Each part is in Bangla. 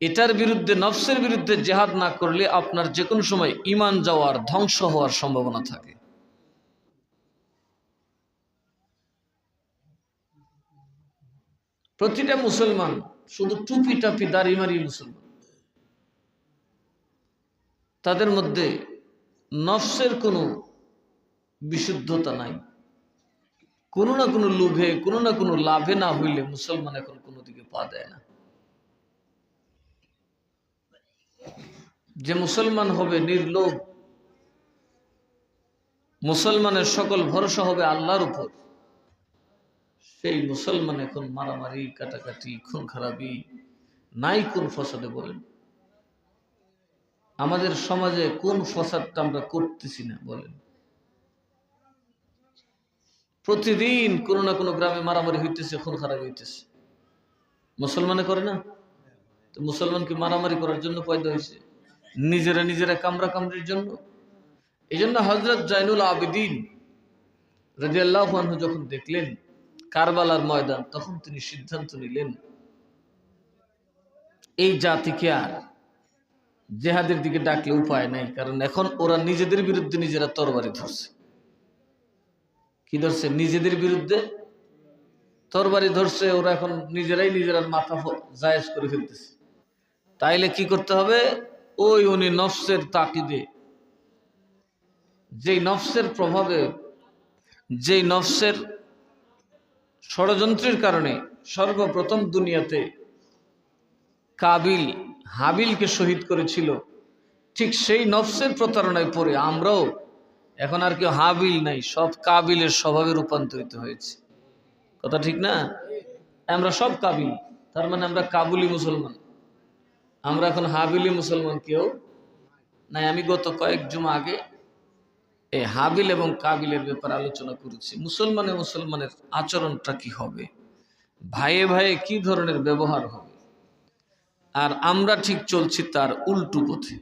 এটার বিরুদ্ধে, নফসের বিরুদ্ধে জেহাদ না করলে আপনার যে কোনো সময় ইমান যাওয়ার ধ্বংস হওয়ার সম্ভাবনা থাকে। প্রতিটা মুসলমান শুধু টুপি টাপি, দাড়ি মারি মুসলমান। তাদের মধ্যে নফসের কোনো বিশুদ্ধতা নাই। কোনো না কোনো লোভে, কোনো না কোনো লাভে না হইলে মুসলমান এখন কোনো দিকে পা দেয় না। যে মুসলমান হবে নির্লোভ, মুসলমানের সকল ভরসা হবে আল্লাহর উপর। সেই মুসলমান এখন মারামারি, কাটাকাটি, খুন খারাপি, নাই কোন ফসাদে বলেন। আমাদের সমাজে কোন ফসাদটা আমরা করতেছি না বলেন। প্রতিদিন কোনো না কোনো গ্রামে মারামারি হইতেছে, খুন খারাপ হইতেছে। মুসলমানে করে না? তো মুসলমান কি মারামারি করার জন্য পয়দা হয়েছে। নিজেরা নিজেরা কামড়া কামড়ির জন্য। এই জন্য হজরত জাইনুল আবেদিন রাজি যখন দেখলেন কারবালার ময়দান, তখন তিনি সিদ্ধান্ত নিলেন, এই জাতিকে আর জেহাদের দিকে ডাকলে উপায় নাই, কারণ এখন ওরা নিজেদের বিরুদ্ধে নিজেরা তরবারি ধরছে। কি ধরছে? নিজেদের বিরুদ্ধে তরবারি ধরছে, ওরা এখন নিজেরাই নিজেরা মাথা জায়েজ করে ফেলতেছে। তাইলে কি করতে হবে? ওই উনি নফসের তাকিদে। যেই নফসের প্রভাবে, যেই নফসের ষড়যন্ত্রের কারণে সর্বপ্রথম দুনিয়াতে কাবিল হাবিলকে শহীদ করেছিল, ঠিক সেই নফসের প্রতারণায় পড়ে আমরাও এখন আর কেউ হাবিল নাই, সব কাবিলের স্বভাবে রূপান্তরিত হয়েছে। কথা ঠিক না? আমরা সব কাবিল, তার মানে আমরা কাবুলি মুসলমান। আমরা এখন হাবিলি মুসলমান কেউ নাই। আমি গত কয়েক জুমা আগে এই হাবিল এবং কাবিলের ব্যাপারে আলোচনা করেছি। মুসলমানে মুসলমানের আচরণটা কি হবে? ভাইয়ে ভাইয়ে কি ধরনের ব্যবহার হবে? আর আমরা ঠিক চলছি তার উল্টু পথে।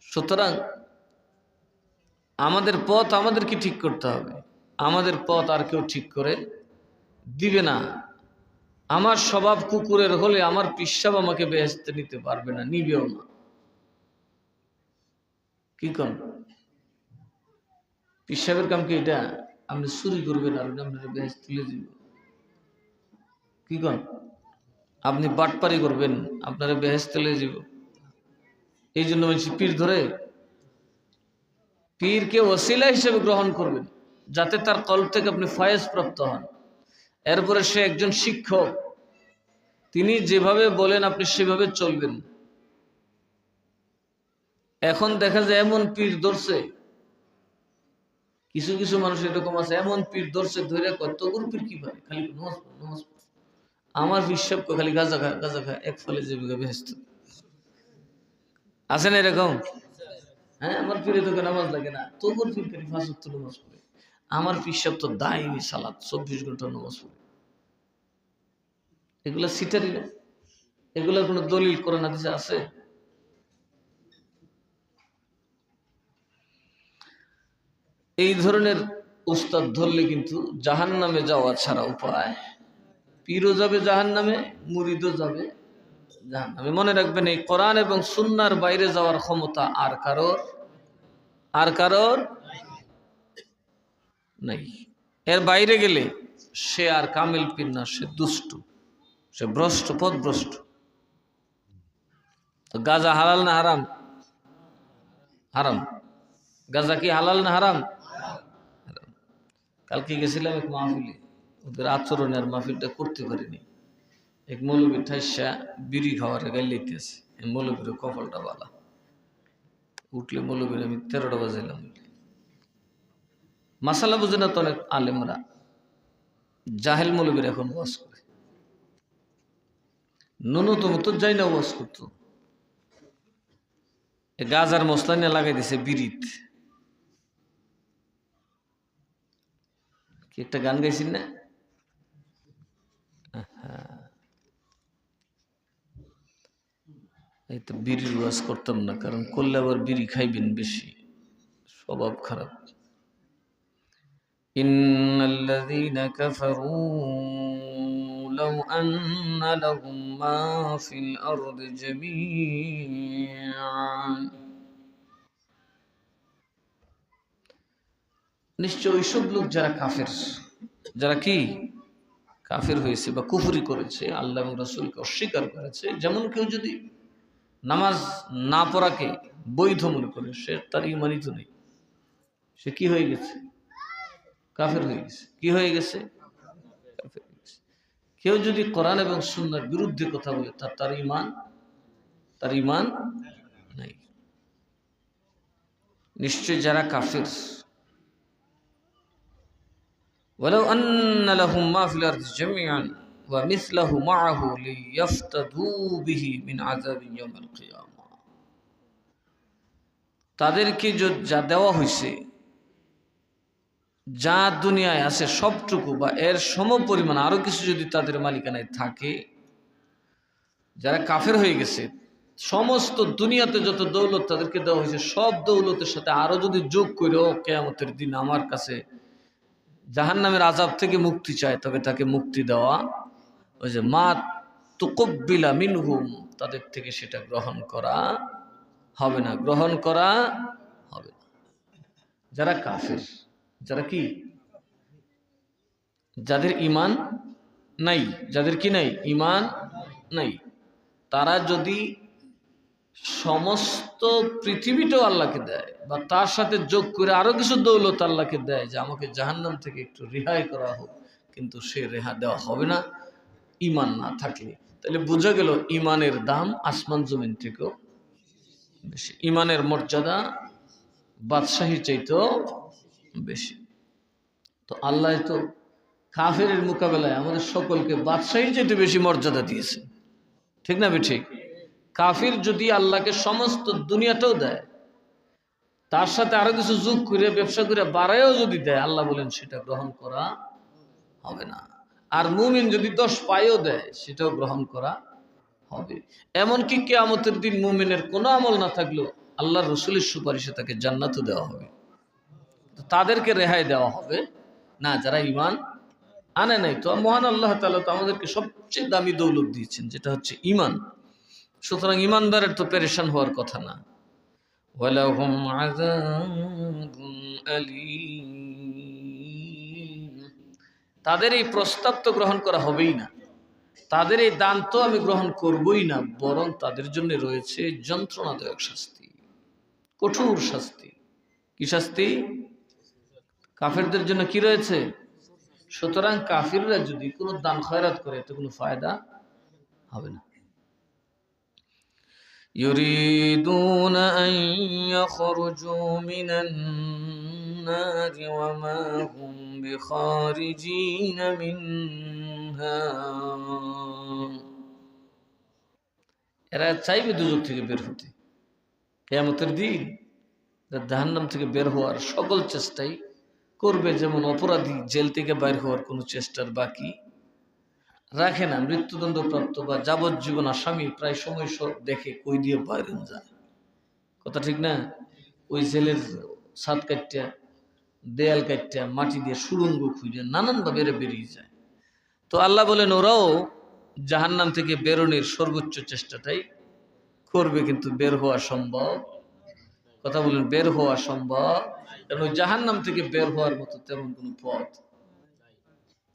সুতরাং আমাদের পথ আমাদেরকে ঠিক করতে হবে। আমাদের পথ আর কেউ ঠিক করে দিবে না। আমার স্বভাব কুকুরের হলে আমার পিসাব আমাকে বেহেস্তে নিতে পারবে না, নিবেও না। কি কন? পিসাবের কাম কি এটা? আপনি চুরি করবেন আর আপনার বেহেস্ত তুলে দিব। কি কন? আপনি বাটপারি করবেন, আপনারা বেহেস্ত তুলে দিব। এই জন্য বলছি, পীর ধরে, পীরকে ওসিলা হিসেবে গ্রহণ করবেন, যাতে তার কল থেকে আপনি ফয়েজ প্রাপ্ত হন। এরপরে সে একজন শিক্ষক তিনি যেভাবে বলেন, আপনি সেভাবে চলবেন। এখন দেখা যায় এমন পীর ধরছে। কিছু কিছু মানুষ এরকম আছে, এমন পীর ধরছে, ধরে কত গুরু পীর কি পারে খালি নমাজ নমাজ আমার করে খালি গাজা খা গাজা খা এক ফলে জীবিকা ব্যস্ত। আছে না এরকম? হ্যাঁ আমার পীরে তোকে নামাজ লাগে না। তোর পীর খালি ফাঁস নামাজ পড়ে। আমার পিসাব তো দায়নি সালাদ, চব্বিশ ঘণ্টা নামাজ পড়ে। এগুলা সিটারি না। এগুলার কোনো দলিল করে না আছে? এই ধরনের উস্তাদ ধরলে কিন্তু জাহান নামে যাওয়া ছাড়া উপায়। পীরও যাবে জাহান নামে মুরিদও যাবে জাহান নামে মনে রাখবেন, এই কোরআন এবং সুন্নার বাইরে যাওয়ার ক্ষমতা আর কারোর? আর কারোর নাই। এর বাইরে গেলে সে আর কামিল পীর না, সে দুষ্টু। সে ভ্রষ্ট পথ ভ্রষ্ট গাজা হালাল না হারাম? হারাম। গাজা কি হালাল না হারাম। কালকে গেছিলাম এক মাহফিলে। ওদের আচরণে আর মাহফিলটা করতে পারিনি। এক মৌলবী ঠাইসা বিড়ি খাওয়ার গাই লেতেছে মৌলবীর কপালটা বালা। উঠলে মৌলবীর আমি তেরোটা বাজাইলাম মাসালা বুঝে না তো অনেক আলেমরা। জাহেল মৌলবীর এখন ওয়াজ করে। ন্যূনতম তো যাই না ওয়াজ করতো এ গাজার মশলা নিয়ে লাগাই দিছে বিড়িত কি একটা গান গাইছেন না আহা। এই তো বিড়ির ওয়াজ করতাম না কারণ করলে আবার বিড়ি খাইবেন বেশি স্বভাব খারাপ إن الذين كفروا لو أن لهم ما في الأرض جميعا নিশ্চয় ওইসব লোক যারা কাফের যারা কি কাফের হয়েছে বা কুফরি করেছে আল্লাহ এবং রসুলকে অস্বীকার করেছে যেমন কেউ যদি নামাজ না পড়াকে বৈধ মনে করে সে তার ইমানই তো নেই সে কি হয়ে গেছে কাফের হয়ে গেছে কি হয়ে গেছে কাফের হয়ে গেছে। কেউ যদি কোরআন এবং সুন্নার বিরুদ্ধে কথা বলে তার তার ইমান তার ইমান নাই নিশ্চয় যারা কাফের ولو أن لهم ما في الأرض جميعا ومثله معه ليفتدوا به من عذاب يوم القيامة তাদেরকে য- যা দেওয়া হয়েছে যা দুনিয়ায় আছে সবটুকু বা এর সম পরিমাণ আরও কিছু যদি তাদের মালিকানায় থাকে, যারা কাফের হয়ে গেছে, সমস্ত দুনিয়াতে যত দৌলত তাদেরকে দেওয়া হয়েছে, সব দৌলতের সাথে আরও যদি যোগ করেও কেয়ামতের দিন আমার কাছে জাহান নামের আজাব থেকে মুক্তি চায়, তবে তাকে মুক্তি দেওয়া ওই যে মা তুকব্বিলা মিনহুম, তাদের থেকে সেটা গ্রহণ করা হবে না। গ্রহণ করা হবে না। যারা কাফের যারা কি? যাদের ইমান নাই, যাদের কি নাই? ইমান নাই। তারা যদি সমস্ত পৃথিবীটাও আল্লাহকে দেয় বা তার সাথে যোগ করে আরও কিছু দৌলত আল্লাহকে দেয় যে আমাকে জাহান্নাম থেকে একটু রেহাই করা হোক, কিন্তু সে রেহা দেওয়া হবে না ইমান না থাকলে। তাহলে বোঝা গেল ইমানের দাম আসমান জমিন থেকেও বেশি। ইমানের মর্যাদা বাদশাহী চাইতেও বেশি। তো আল্লাহ তো কাফের মোকাবেলায় আমাদের সকলকে বাদশাহীর চাইতে বেশি মর্যাদা দিয়েছে। ঠিক না ঠিক কাফির যদি আল্লাহকে সমস্ত দুনিয়াটাও দেয়, তার সাথে আরও কিছু যোগ করে ব্যবসা করে বাড়ায়ও যদি দেয়, আল্লাহ বলেন সেটা গ্রহণ করা হবে না। আর মুমিন যদি দশ পায়েও দেয়, সেটাও গ্রহণ করা হবে। এমনকি কেয়ামতের দিন মুমিনের কোনো আমল না থাকলেও আল্লাহ রসুলের সুপারিশে তাকে জান্নাতও দেওয়া হবে। তাদেরকে রেহাই দেওয়া হবে। না, যারা ইমান আনে নাই, তো মহান আল্লাহ তালা তো আমাদেরকে সবচেয়ে দামি দৌলত দিয়েছেন, যেটা হচ্ছে ইমান সুতরাং ইমানদারের তো পেরেশান হওয়ার কথা না। তাদের এই প্রস্তাব তো গ্রহণ করা হবেই না। তাদের এই দান তো আমি গ্রহণ করবই না, বরং তাদের জন্য রয়েছে যন্ত্রণাদায়ক শাস্তি, কঠোর শাস্তি। কি শাস্তি? কাফেরদের জন্য কি রয়েছে সুতরাং কাফিররা যদি কোনো দান খয়রাত করে তো কোনো ফায়দা হবে না يريدون أن يخرجوا من النار وما هم بخارجين منها এরা চাইবে দুজক থেকে বের হতে কেয়ামতের দিন জাহান্নাম থেকে বের হওয়ার সকল চেষ্টাই করবে যেমন অপরাধী জেল থেকে বাইর হওয়ার কোনো চেষ্টার বাকি রাখে না মৃত্যুদণ্ড প্রাপ্ত বা যাবজ্জীবন আসামি প্রায় সময় দেখে কই দিয়ে বাইরে যায়। কথা ঠিক না? ওই জেলের ছাদ কাটটা, দেয়াল কাটটা, মাটি দিয়ে সুরঙ্গ খুঁজে নানানভাবে এরা বেরিয়ে যায়। তো আল্লাহ বলেন, ওরাও জাহান্নাম থেকে বেরোনোর সর্বোচ্চ চেষ্টাটাই করবে, কিন্তু বের হওয়া সম্ভব। কথা বলেন, বের হওয়া সম্ভব। কারণ ওই জাহান্নাম থেকে বের হওয়ার মতো তেমন কোনো পথ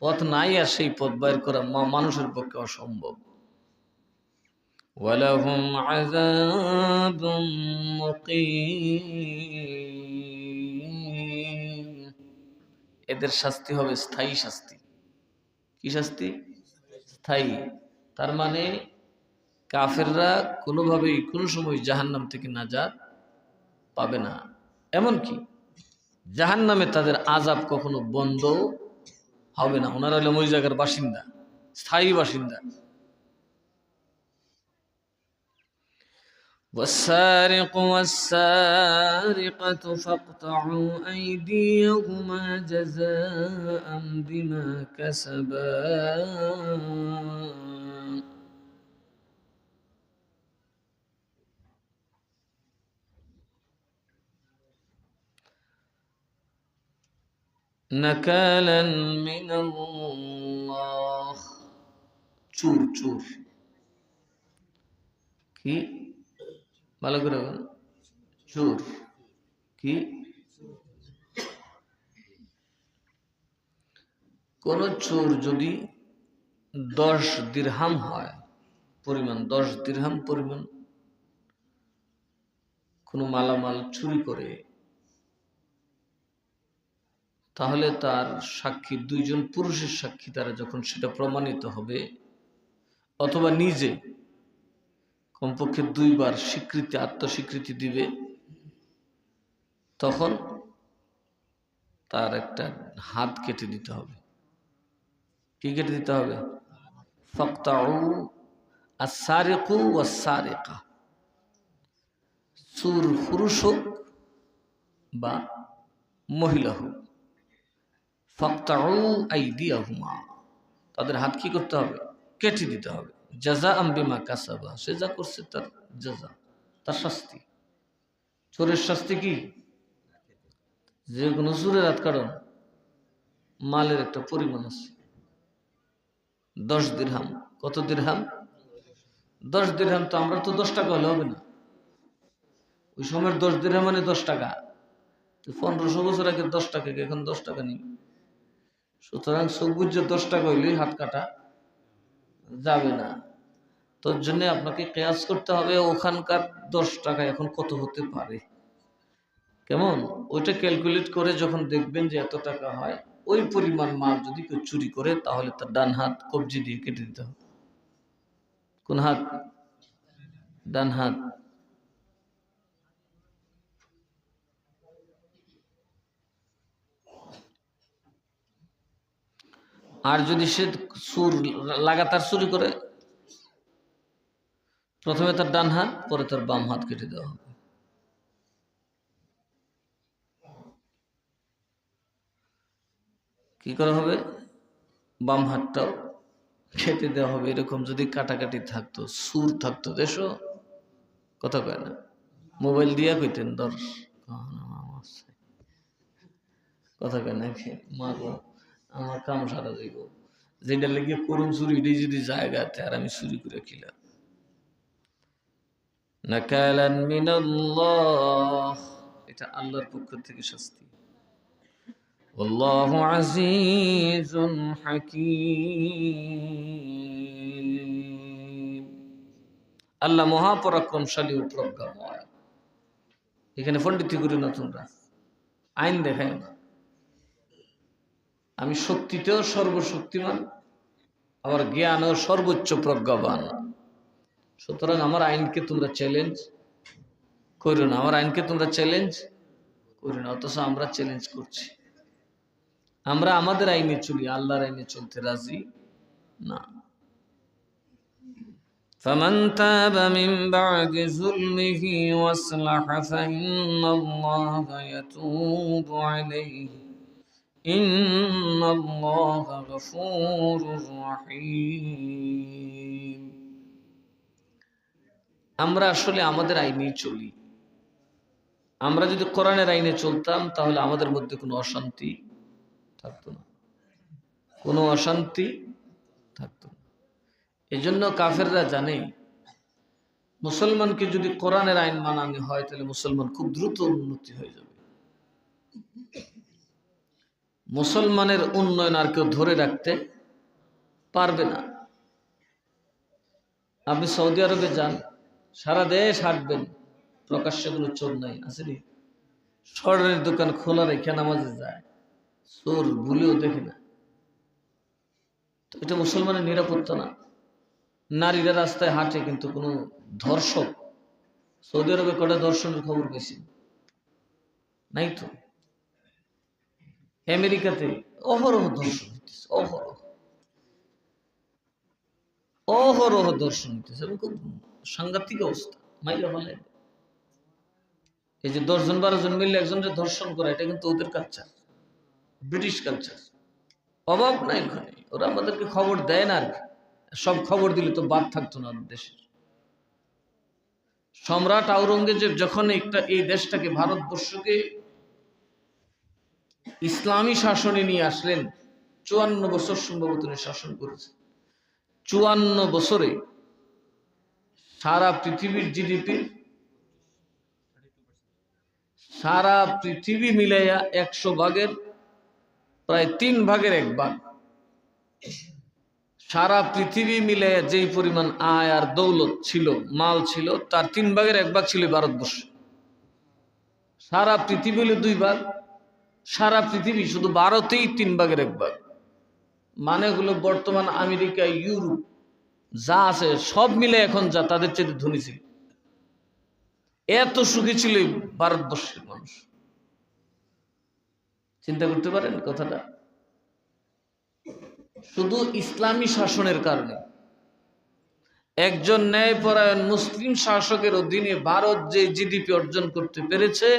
পথ নাই আর সেই পথ বাইর করা মা- মানুষের পক্ষে অসম্ভব ولهم عذاب مقيم এদের শাস্তি হবে স্থায়ী শাস্তি কি শাস্তি স্থায়ী তার মানে কাফেররা কোনোভাবেই কোনো সময় জাহান্নাম থেকে নাজাত পাবে না এমনকি জাহান্নামে তাদের আজাব কখনো বন্ধ হবে না ওনারা হলেন ওই জায়গার বাসিন্দা স্থায়ী বাসিন্দা والسارق والسارقة فاقطعوا أيديهما جزاء بما كسبا نكالا من الله চুর চুর কি ভালো করে বলুন। চোর কি কোন চোর যদি দশ দিরহাম হয় পরিমাণ দশ দিরহাম পরিমাণ কোনো মালামাল চুরি করে তাহলে তার সাক্ষী, দুইজন পুরুষের সাক্ষী তারা যখন সেটা প্রমাণিত হবে, অথবা নিজে কমপক্ষে দুইবার স্বীকৃতি, আত্মস্বীকৃতি দিবে, তখন তার একটা হাত কেটে দিতে হবে। কি কেটে দিতে হবে? ফক্তাউ সুর পুরুষ হোক বা মহিলা হোক। ফক্তাউ আইদিয়াহুমা। তাদের হাত কি করতে হবে? কেটে দিতে হবে। জাজা আম্বিমা কাসাবা। সে যা করছে তার জাজা তার শাস্তি। চোরের শাস্তি কি? যে কোনো চোরের হাত কারণ। মালের একটা পরিমাণ আছে। দশ দিরহাম। কত দিরহাম? দশ দিরহাম তো আমরা তো দশ টাকা হলে হবে না। ওই সময়ের দশ দিরহাম মানে দশ টাকা। তো পনেরোশো বছর আগে দশ টাকা, এখন দশ টাকা নেই। সুতরাং সবুজ যে দশ টাকা হইলেই হাত কাটা যাবে না। তোর জন্য আপনাকে কেয়াস করতে হবে, ওখানকার দশ টাকা এখন কত হতে পারে? কেমন? ওইটা ক্যালকুলেট করে যখন দেখবেন যে এত টাকা হয়, ওই পরিমাণ মাল যদি কেউ চুরি করে, তাহলে তার ডান হাত কবজি দিয়ে কেটে দিতে হবে। কোন হাত? ডান হাত। আর যদি সে সুর লাগাতার চুরি করে, প্রথমে তার ডান হাত, পরে তার বাম হাত কেটে দেওয়া হবে। কি করা হবে? বাম হাতটাও খেতে দেওয়া হবে। এরকম যদি কাটাকাটি থাকতো, সুর থাকতো, দেশো, কথা কয় না। মোবাইল দিয়া কইতেন দর কথা কয় না মা আমার কাম সারা যাইব যেটা লেগে করুন চুরি এটাই যদি জায়গাতে আর আমি চুরি করে খিলাম নাকালান মিনাল্লাহ এটা আল্লাহর পক্ষ থেকে শাস্তি والله عزيز حكيم আল্লাহ মহাপরাক্রমশালী ও প্রজ্ঞাময় এখানে পণ্ডিত করি না তোমরা আইন দেখায় না আমি শক্তিতেও সর্বশক্তিমান আবার জ্ঞানও সর্বোচ্চ প্রজ্ঞাবান সুতরাং আমার আইনকে তোমরা চ্যালেঞ্জ করো না আমার আইনকে তোমরা চ্যালেঞ্জ করি না অথচ আমরা চ্যালেঞ্জ করছি আমরা আমাদের আইনে চলি আল্লাহর আইনে চলতে রাজি না فمن تاب من بعد ظلمه واصلح فإن الله يتوب عليه إن الله غفور رحيم আমরা আসলে আমাদের আইনেই চলি আমরা যদি কোরআনের আইনে চলতাম তাহলে আমাদের মধ্যে কোনো অশান্তি থাকতো না কোনো অশান্তি থাকতো না এই জন্য কাফেররা জানে মুসলমানকে যদি কোরআনের আইন মানানো হয় তাহলে মুসলমান খুব দ্রুত উন্নতি হয়ে যাবে মুসলমানের উন্নয়ন আর কেউ ধরে রাখতে পারবে না। আপনি সৌদি আরবে যান, সারা দেশ হাঁটবেন, প্রকাশ্যে কোনো চোর নাই, আসেনি? স্বর্ণের দোকান খোলা রেখে নামাজে যায়, চোর ভুলেও দেখে না। তো এটা মুসলমানের নিরাপত্তা না। নারীরা রাস্তায় হাঁটে, কিন্তু কোনো ধর্ষক, সৌদি আরবে কটা ধর্ষণের খবর পেয়েছি? নাই তো। আমেরিকাতে অহরহ দর্শন হইতেছে, অহরহ। অহরহ দর্শন হইতেছে খুব সাংঘাতিক অবস্থা, মাইলা ফেলে এই যে দশজন বারো জন মিললে একজনকে ধর্ষণ করা, এটা কিন্তু ওদের কালচার ব্রিটিশ কালচার অভাব নাই ওখানে, ওরা আমাদেরকে খবর দেয় না আর সব খবর দিলে তো বাদ থাকতো না দেশের। সম্রাট আওরঙ্গজেব যখন একটা এই দেশটাকে, ভারতবর্ষকে ইসলামী শাসনে নিয়ে আসলেন, চুয়ান্ন বছর সম্ভবত শাসন করেছে। চুয়ান্ন বছরে সারা পৃথিবীর জিডিপির সারা পৃথিবী মিলাইয়া একশো ভাগের, প্রায় তিন ভাগের এক ভাগ। সারা পৃথিবী মিলে যেই পরিমাণ আয় আর দৌলত ছিল, মাল ছিল, তার তিন ভাগের এক ভাগ ছিল ভারতবর্ষ। সারা পৃথিবী হলো দুই ভাগ। সারা পৃথিবী শুধু ভারতেই তিন ভাগের এক ভাগ। মানে হলো বর্তমান আমেরিকা, ইউরোপ, যা আছে, সব মিলে এখন যা তাদের চেয়ে ধনী ছিল। এত সুখী ছিল ভারতবর্ষের মানুষ। চিন্তা করতে পারেন কথাটা? শুধু ইসলামী শাসনের কারণে একজন ন্যায়পরায়ণ মুসলিম শাসকের অধীনে ভারত যে জিডিপি অর্জন করতে পেরেছে,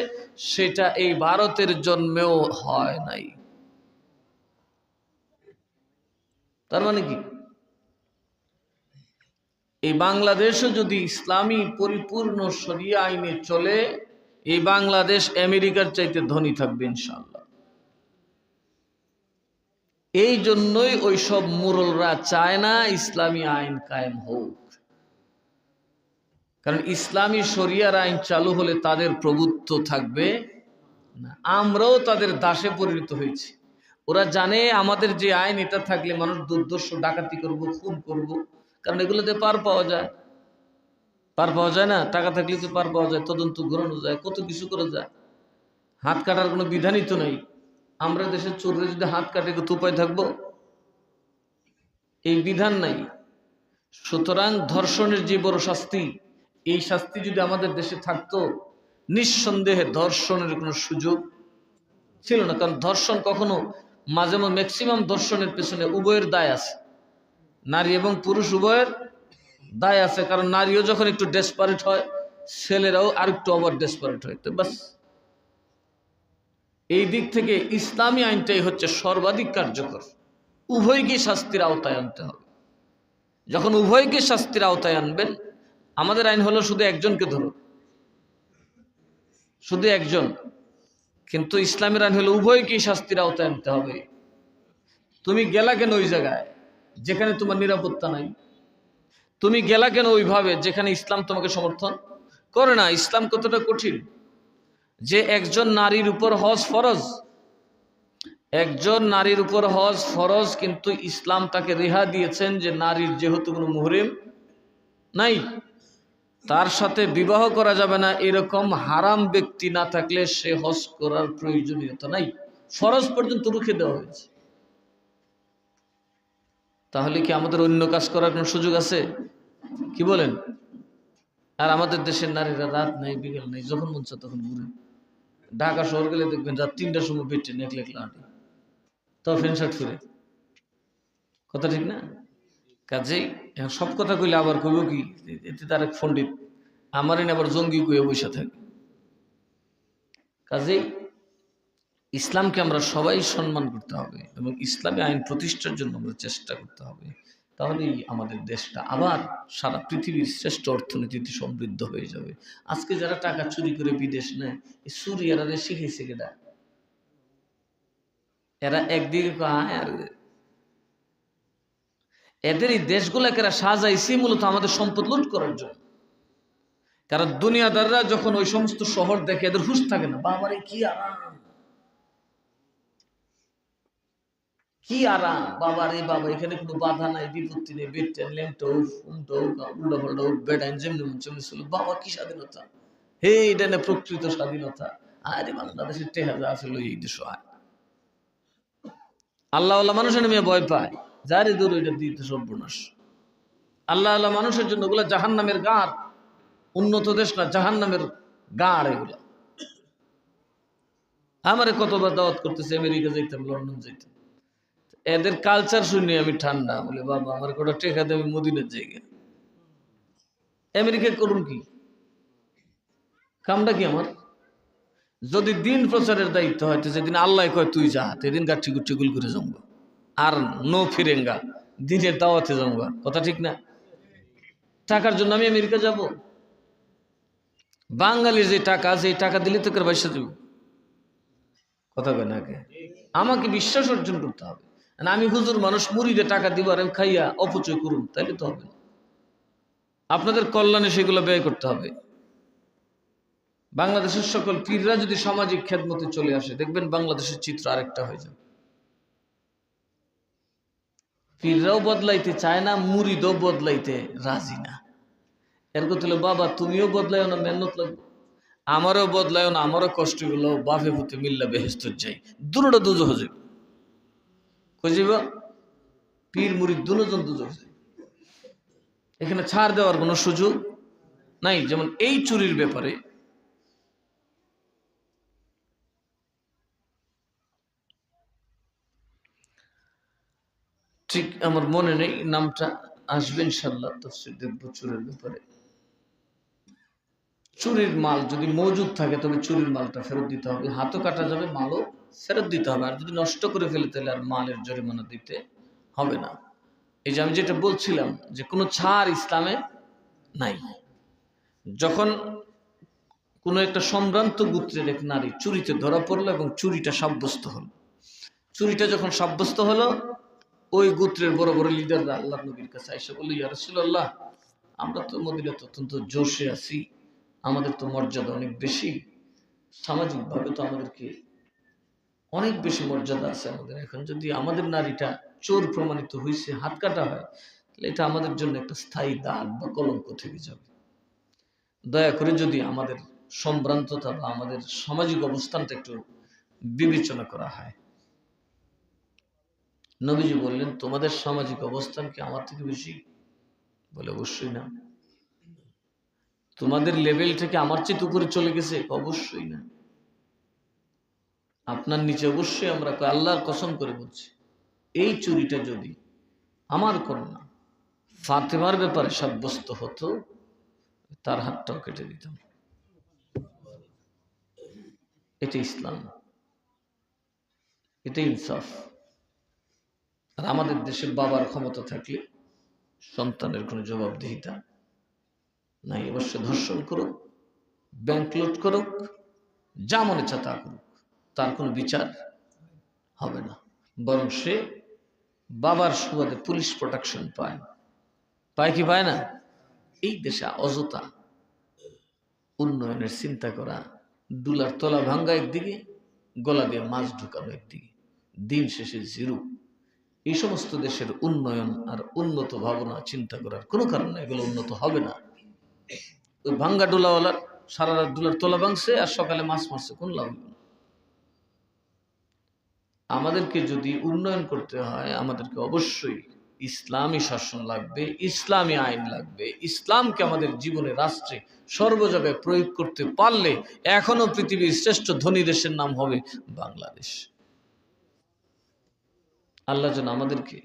সেটা এই ভারতের জন্মেও হয় নাই। তার মানে কি? এই বাংলাদেশও যদি ইসলামী পরিপূর্ণ শরিয়া আইনে চলে, এই বাংলাদেশ আমেরিকার চাইতে ধনী থাকবে ইনশাল্লাহ এই জন্যই ওই সব মুরলরা চায় না ইসলামী আইন কায়েম হোক। কারণ ইসলামী শরিয়ার আইন চালু হলে তাদের প্রভুত্ব থাকবে না। আমরাও তাদের দাসে পরিণত হয়েছি। ওরা জানে আমাদের যে আইন, এটা থাকলে মানুষ দুর্দর্শ ডাকাতি করব, খুন করব। কারণ এগুলোতে পার পাওয়া যায়। পার পাওয়া যায় না? টাকা থাকলে তো পার পাওয়া যায়, তদন্ত ঘোরানো যায়, কত কিছু করা যায়। হাত কাটার কোনো বিধানই তো নেই। আমরা দেশের চোররে যদি হাত কাটে, কত উপায় থাকব? এই বিধান নাই। সুতরাং ধর্ষণের যে বড় শাস্তি এই শাস্তি যদি আমাদের দেশে থাকতো, নিঃসন্দেহে ধর্ষণের কোনো সুযোগ ছিল না। কারণ ধর্ষণ কখনো মাঝে মাঝে ম্যাক্সিমাম ধর্ষণের পেছনে উভয়ের দায় আছে। নারী এবং পুরুষ উভয়ের দায় আছে। কারণ নারীও যখন একটু ডেসপারেট হয়, ছেলেরাও আর একটু আবার ডেসপারেট হয়। তো বাস এই দিক থেকে ইসলামী আইনটাই হচ্ছে সর্বাধিক কার্যকর। উভয়কে শাস্তির আওতায় আনতে হবে। যখন উভয়কে শাস্তির আওতায় আনবেন আমাদের আইন হলো শুধু একজনকে ধরো। শুধু একজন। কিন্তু ইসলামের আইন হলো উভয়কেই শাস্তির আওতায় আনতে হবে। তুমি গেলা কেন ওই জায়গায়? যেখানে তোমার নিরাপত্তা নাই। তুমি গেলা কেন ওইভাবে? যেখানে ইসলাম তোমাকে সমর্থন করে না। ইসলাম কতটা কঠিন? যে একজন নারীর উপর হজ ফরজ। একজন নারীর উপর হজ ফরজ, কিন্তু ইসলাম তাকে রেহা দিয়েছেন যে নারীর যেহেতু কোনো মুহরিম নাই তার সাথে বিবাহ করা যাবে না, এরকম হারাম ব্যক্তি না থাকলে সে হজ করার প্রয়োজনীয়তা নাই। ফরজ পর্যন্ত রুখে দেওয়া হয়েছে। তাহলে কি আমাদের অন্য কাজ করার কোনো সুযোগ আছে? কি বলেন? আর আমাদের দেশের নারীরা রাত নাই, বিকেল নাই, যখন মন তখন ঘুরে। ঢাকা শহর গেলে দেখবেন রাত তিনটার সময় বেটে নেক লেখলা হাঁটে তাও ফ্যান শার্ট করে কথা ঠিক না? কাজেই এখন সব কথা কইলে আবার কইব কি, এতে তার এক পণ্ডিত আমারই আবার জঙ্গি কইয়া বসে থাকে। কাজেই ইসলামকে আমরা সবাই সম্মান করতে হবে এবং ইসলামী আইন প্রতিষ্ঠার জন্য আমরা চেষ্টা করতে হবে। তাহলেই আমাদের দেশটা আবার সারা পৃথিবীর শ্রেষ্ঠ অর্থনীতিতে সমৃদ্ধ হয়ে যাবে। আজকে যারা টাকা চুরি করে বিদেশ নেয়, এই সুরিয়ারা শিখেছে কেটা এরা একদিকে আর এদের এই দেশগুলাকে সাজাইছে, মূলত আমাদের সম্পদ লুট করার জন্য। কারণ দুনিয়াদাররা যখন ওই সমস্ত শহর দেখে এদের হুশ থাকে না বাবারে কি আরাম। কি আরাম। বাবা রে, বাবা, এখানে কোনো বাধা নাই, বিপত্তি নেই। যেমনি মন ছিল বাবা, কি স্বাধীনতা? হে, এটা না প্রকৃত স্বাধীনতা। আরে, বাংলাদেশের টেহাজা আসলে এই দেশ আল্লাহ মানুষের নেমে ভয় পায়। যারে দূর ওইটা দিতে সর্বনাশ। আল্লাহ আল্লাহ মানুষের জন্য ওগুলা জাহান নামের গাঁড়। উন্নত দেশ না জাহান নামের গাঁড় এগুলা। আমারে কতবার দাওয়াত করতেছে, আমেরিকা যাইতাম, লন্ডন যাইতাম। এদের কালচার শুনি আমি ঠান্ডা, বলে, বাবা, আমার কটা টেকা দেবে মদিনের জায়গা। আমেরিকা করুন কি? কামটা কি আমার? যদি দিন প্রচারের দায়িত্ব হয়, তো যেদিন আল্লাহ কয়, তুই যা, সেদিন গাঠি গুটি গুল করে জমবা। আর নো ফিরেঙ্গা। দিনের দাওয়াতে জমবা কথা ঠিক না? টাকার জন্য আমি আমেরিকা যাব। বাঙালির যে টাকা আছে, এই টাকা দিলে তো করে দেব। কথা কয় না আমাকে বিশ্বাস অর্জন করতে হবে। আমি হুজুর মানুষ মুড়িতে টাকা দিব আর আমি খাইয়া অপচয় করুন, তাইলে তো হবে আপনাদের কল্যাণে সেগুলো ব্যয় করতে হবে। বাংলাদেশের সকল পীররা যদি সামাজিক খেদমতে চলে আসে, দেখবেন বাংলাদেশের চিত্র আরেকটা হয়ে যাবে। পীররাও বদলাইতে চায় না, মুরিদও বদলাইতে রাজি না। এর কথা হলো বাবা, তুমিও বদলাইও না, মেহনত লাগবে। আমারও বদলাইও না, আমারও কষ্টগুলো বাফে ভূতে মিল্লা বেহেস্ত যাই। দুটোটা দুজো যাবে। বুঝিবা পীর, মুরিদ দুজন দুজো হয়ে এখানে ছাড় দেওয়ার কোনো সুযোগ নাই। যেমন এই চুরির ব্যাপারে ঠিক আমার মনে নেই, নামটা আসবে ইনশাল্লাহ তফসির দেখব চুরের ব্যাপারে। চুরির মাল যদি মজুদ থাকে, তবে চুরির মালটা ফেরত দিতে হবে। হাতও কাটা যাবে, মালও ফেরত দিতে হবে। আর যদি নষ্ট করে ফেলে, তাহলে আর মালের জরিমানা দিতে হবে না। এই যে আমি যেটা বলছিলাম, যে কোনো ছাড় ইসলামে নাই। যখন কোনো একটা সম্ভ্রান্ত গোত্রের এক নারী চুরিতে ধরা পড়ল এবং চুরিটা সাব্যস্ত হলো। চুরিটা যখন সাব্যস্ত হলো ওই গোত্রের বড় বড় লিডাররা আল্লাহ নবীর কাছে আইসা বলল, ইয়া রাসূলুল্লাহ, আমরা তো মদিনাতে অত্যন্ত জোশে আছি, আমাদের তো মর্যাদা অনেক বেশি। সামাজিকভাবে তো আমাদেরকে অনেক বেশি মর্যাদা আছে আমাদের। এখন যদি আমাদের নারীটা চোর প্রমাণিত হয়েছে হাত কাটা হয়, তাহলে এটা আমাদের জন্য একটা স্থায়ী দাগ বা কলঙ্ক থেকে যাবে। দয়া করে যদি আমাদের সম্ভ্রান্ততা বা আমাদের সামাজিক অবস্থানটা একটু বিবেচনা করা হয়। নবীজি বললেন, তোমাদের সামাজিক অবস্থান কি আমার থেকে বেশি? বলে, অবশ্যই না। তোমাদের লেভেল থেকে আমার চেয়ে উপরে চলে গেছে? অবশ্যই না। আপনার নিচে অবশ্যই আমরা আল্লাহর কসম করে বলছি, এই চুরিটা যদি আমার কন্যা ফাতেমার ব্যাপারে সাব্যস্ত হতো, তার হাতটাও কেটে দিতাম। এটা ইসলাম। এটা ইনসাফ। আর আমাদের দেশের বাবার ক্ষমতা থাকলে সন্তানের কোনো জবাবদিহিতা নাই। অবশ্য ধর্ষণ করুক ব্যাংক লুট করুক, যা মনে চা তা করুক, তার কোনো বিচার হবে না। বরং সে বাবার সুবাদে পুলিশ প্রোটেকশন পায়। পায় কি পায় না? এই দেশে অযথা উন্নয়নের চিন্তা করা, দুলার তলা ভাঙ্গা একদিকে, গলা দিয়ে মাছ ঢুকানো একদিকে। দিন শেষে জিরো এই সমস্ত দেশের উন্নয়ন আর উন্নত ভাবনা চিন্তা করার কোনো কারণ এগুলো উন্নত হবে না। ওই ভাঙ্গা ডোলাওয়ালার সারা রাত ডোলার তোলা ভাঙছে আর সকালে মাছ মারছে, কোন লাভ? আমাদেরকে যদি উন্নয়ন করতে হয়, আমাদেরকে অবশ্যই ইসলামী শাসন লাগবে, ইসলামী আইন লাগবে। ইসলামকে আমাদের জীবনে রাষ্ট্রে সর্ব জায়গায় প্রয়োগ করতে পারলে এখনও পৃথিবীর শ্রেষ্ঠ ধনী দেশের নাম হবে বাংলাদেশ। আল্লাহ যেন আমাদেরকে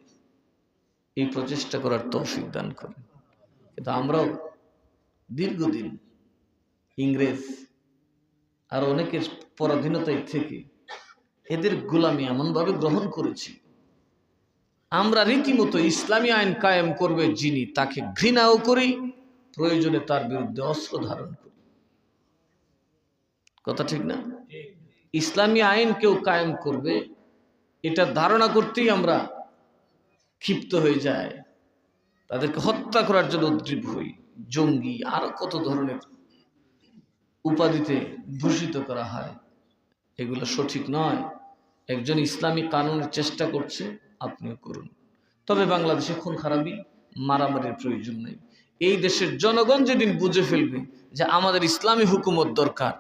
এই প্রচেষ্টা করার তৌফিক দান করেন। কিন্তু আমরাও দীর্ঘদিন ইংরেজ আর অনেকের পরাধীনতায় থেকে এদের গোলামি এমনভাবে গ্রহণ করেছি আমরা রীতিমতো ইসলামী আইন কায়েম করবে যিনি তাকে ঘৃণাও করি প্রয়োজনে তার বিরুদ্ধে অস্ত্র ধারণ করি। কথা ঠিক না? ইসলামী আইন কেউ কায়েম করবে এটা ধারণা করতেই আমরা ক্ষিপ্ত হয়ে যায় তাদেরকে হত্যা করার জন্য উদ্গ্রীব হই। জঙ্গি, আরও কত ধরনের উপাধিতে ভূষিত করা হয়, এগুলো সঠিক নয়। একজন ইসলামী কানুনের চেষ্টা করছে, আপনিও করুন। তবে বাংলাদেশে খুন খারাপই, মারামারির প্রয়োজন নেই। এই দেশের জনগণ যেদিন বুঝে ফেলবে যে আমাদের ইসলামী হুকুমত দরকার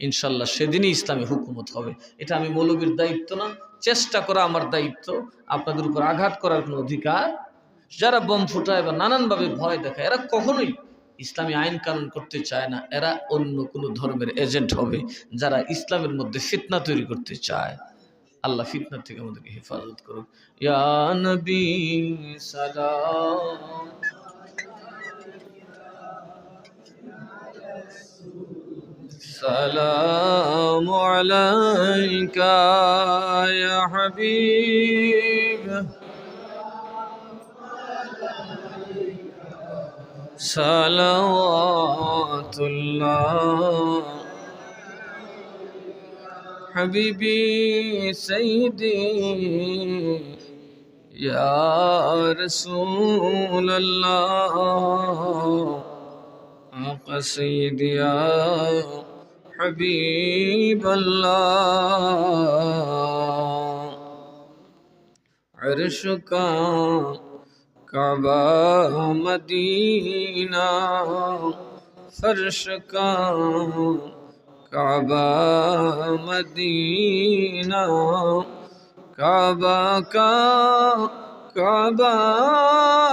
ইনশাল্লাহ সেদিনই ইসলামী হুকুমত হবে। এটা আমি মৌলবীর দায়িত্ব না, চেষ্টা করা আমার দায়িত্ব। আপনাদের উপর আঘাত করার কোনো অধিকার? যারা বোম ফুটায় বা নানানভাবে ভয় দেখায়, এরা কখনোই ইসলামী আইন কানুন করতে চায় না। এরা অন্য কোনো ধর্মের এজেন্ট হবে যারা ইসলামের মধ্যে ফিতনা তৈরি করতে চায়। আল্লাহ ফিতনা থেকে আমাদেরকে হেফাজত করুক। ইয়া নবী সালাম। السلام عليك يا حبيب. صلوات الله. حبيبي سيدي. يا رسول الله. سيدي يا حبيب الله عرشك كعبة مدينة فرشك كعبة مدينة كعبة كعبة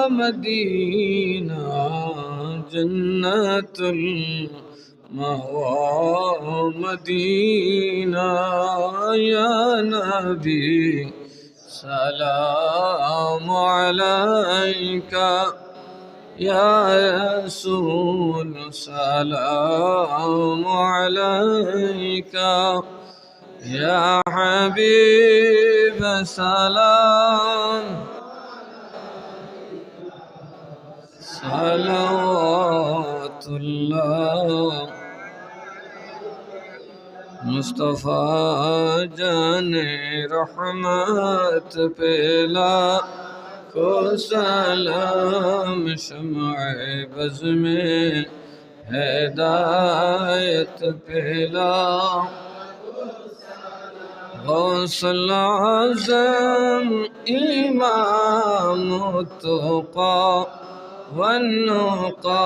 مدينة جنة الله مدینہ یا نبی سلام عليك يا رسول سلام عليك يا حبيب سلام. صلوات الله مصطفیٰ جان رحمت پلا کو سلام شمع بز میں ہدایت پلا غوث العظم امام التقى والنقى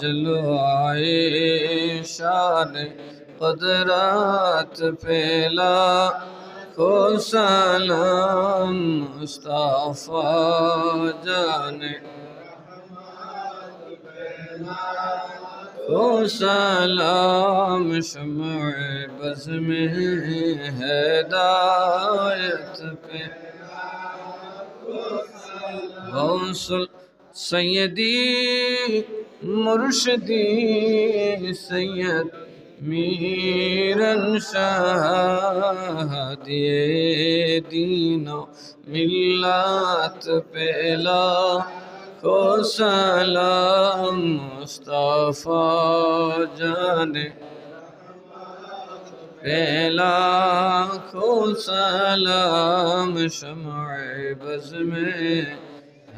جلوائے شان قدرات پھیلا کو سلام مصطفیٰ جانے کو سلام شمع بز میں ہدایت پہ غوث سیدی مرشدی سید میرن شاہ دیے دینوں ملات پہلا کو سلام مصطفیٰ جانے پہلا کو سلام شمع بز میں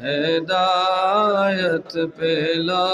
ہدایت پہلا